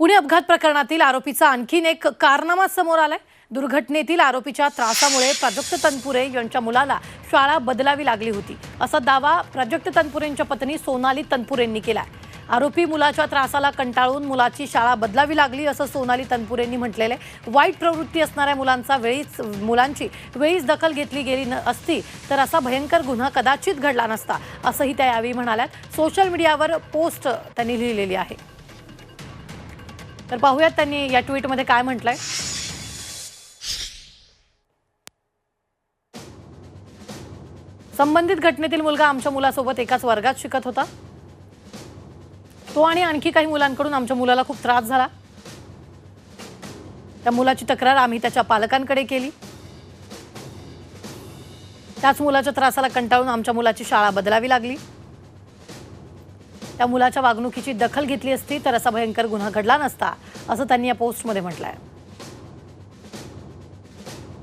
पुणे अपघात प्रकरणातील आरोपीचा आणखीन एक कारनामा समोर आलाय. दुर्घटनेतील आरोपीच्या त्रासामुळे प्राजक्त तनपुरे यांच्या मुलाला शाळा बदलावी लागली होती. असा दावा प्राजक्त तनपुरेंच्या पत्नी सोनाली तनपुरेंनी केलाय. आरोपी मुलाच्या त्रासाला कंटाळून मुलाची शाळा बदलावी लागली असं सोनाली तनपुरेंनी म्हटलेलं आहे. वाईट प्रवृत्ती असणाऱ्या मुलांचा वेळीच मुलांची वेळीच दखल घेतली गेली न असती तर असा भयंकर गुन्हा कदाचित घडला नसता असंही त्या यावेळी म्हणाल्यात. सोशल मीडियावर पोस्ट त्यांनी लिहिलेली आहे. तर पाहूयात त्यांनी या ट्विटमध्ये काय म्हटलंय. संबंधित घटनेतील मुलगा आमच्या मुलासोबत एकाच वर्गात शिकत होता. तो आणि आणखी काही मुलांकडून आमच्या मुलाला खूप त्रास झाला. त्या मुलाची तक्रार आम्ही त्याच्या पालकांकडे केली. त्याच मुलाच्या त्रासाला कंटाळून आमच्या मुलाची शाळा बदलावी लागली. त्या मुलाच्या वागणुकीची दखल घेतली असती तर असा भयंकर गुन्हा घडला नसता असं त्यांनी या पोस्टमध्ये म्हटलं आहे